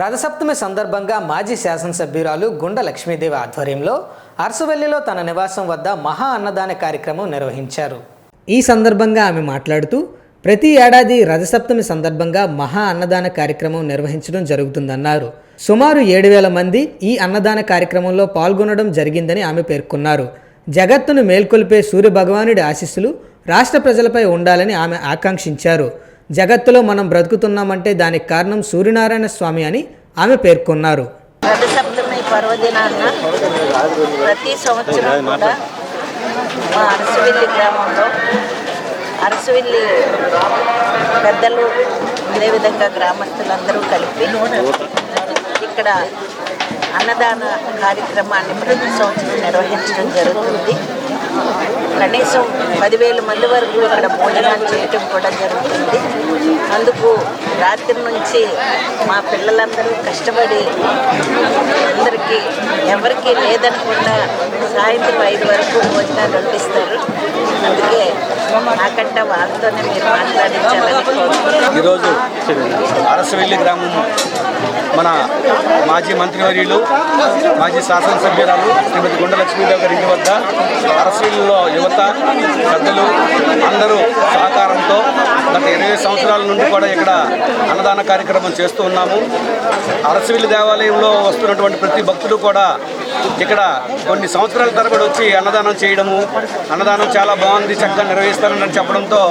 రథసప్తమి సందర్భంగా మాజీ శాసనసభ్యురాలు గుండ లక్ష్మీదేవి ఆధ్వర్యంలో అరసువెల్లిలో తన నివాసం వద్ద మహా అన్నదాన కార్యక్రమం నిర్వహించారు. ఈ సందర్భంగా ఆమె మాట్లాడుతూ ప్రతి ఏడాది రథసప్తమి సందర్భంగా మహా అన్నదాన కార్యక్రమం నిర్వహించడం జరుగుతుందన్నారు. సుమారు ఏడు వేల మంది ఈ అన్నదాన కార్యక్రమంలో పాల్గొనడం జరిగిందని ఆమె పేర్కొన్నారు. జగత్తును మేల్కొల్పే సూర్య భగవానుడి ఆశీస్సులు రాష్ట్ర ప్రజలపై ఉండాలని ఆమె ఆకాంక్షించారు. జగత్తులో మనం బ్రతుకుతున్నామంటే దానికి కారణం సూర్యనారాయణ స్వామి అని ఆమె పేర్కొన్నారు. రథసప్తమి పర్వదినాన్న ప్రతి సంవత్సరం కూడా మా అరసవిల్లి గ్రామంలో అరసవిల్లి పెద్దలు అదేవిధంగా గ్రామస్తులందరూ కలిపి ఇక్కడ అన్నదాన కార్యక్రమాన్ని ప్రతి సంవత్సరం నిర్వహించడం జరుగుతుంది. కనీసం పదివేల మంది వరకు ఇక్కడ భోజనాలు చేయటం కూడా జరుగుతుంది. అందుకు రాత్రి నుంచి మా పిల్లలందరూ కష్టపడి అందరికీ ఎవరికి లేదనకుండా సాయంత్రం ఐదు వరకు భోజనాలు అందిస్తారు. అందుకే నాకంటే వాళ్ళతోనే మీరు మాట్లాడించాలని ఈరోజు అరసవెల్లి గ్రామం మన మాజీ మంత్రివర్యులు మాజీ శాసనసభ్యురాలు శ్రీమతి గుండె లక్ష్మీదేవి గారి ఇంటి వద్ద అరసవెల్లిలో యువత పెద్దలు అందరూ సహకారంతో గత ఇరవై సంవత్సరాల నుండి కూడా ఇక్కడ అన్నదాన కార్యక్రమం చేస్తూ ఉన్నాము. అరసవెల్లి దేవాలయంలో వస్తున్నటువంటి ప్రతి భక్తుడు కూడా ఇక్కడ కొన్ని సంవత్సరాల తరబడి వచ్చి అన్నదానం చేయడము అన్నదానం చాలా బాగుంది చక్కగా నిర్వహిస్తారని చెప్పడంతో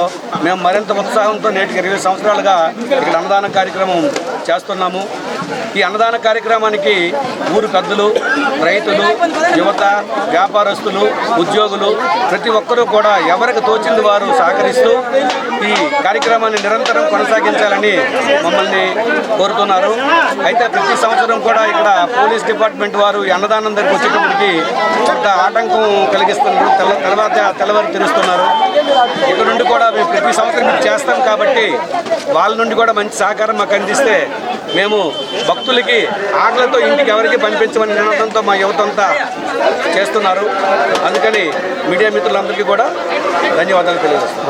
మేము మరింత ఉత్సాహంతో నేటికి ఇరవై సంవత్సరాలుగా ఇక్కడ అన్నదానం కార్యక్రమం చేస్తున్నాము. ఈ అన్నదాన కార్యక్రమానికి ఊరు పెద్దలు రైతులు యువత వ్యాపారస్తులు ఉద్యోగులు ప్రతి ఒక్కరూ కూడా ఎవరికి తోచింది వారు సహకరిస్తూ ఈ కార్యక్రమాన్ని నిరంతరం కొనసాగించాలని మమ్మల్ని కోరుతున్నారు. అయితే ప్రతి సంవత్సరం కూడా ఇక్కడ పోలీస్ డిపార్ట్మెంట్ వారు ఈ అన్నదానం దగ్గరికి వచ్చేటప్పటికి పెద్ద ఆటంకం కలిగిస్తున్నారు. తెల్ల తర్వాత తెల్లవారు తెరుస్తున్నారు. ఇక్కడ నుండి కూడా మేము ప్రతి సంవత్సరం చేస్తాం కాబట్టి వాళ్ళ నుండి కూడా మంచి సహకారం మాకు అందిస్తే మేము భక్తులకి ఆటలతో ఇంటికి ఎవరికి పంపించమని నినాదంతో మా యువత అంతా చేస్తున్నారు. అందుకని మీడియా మిత్రులందరికీ కూడా ధన్యవాదాలు తెలియజేస్తున్నాను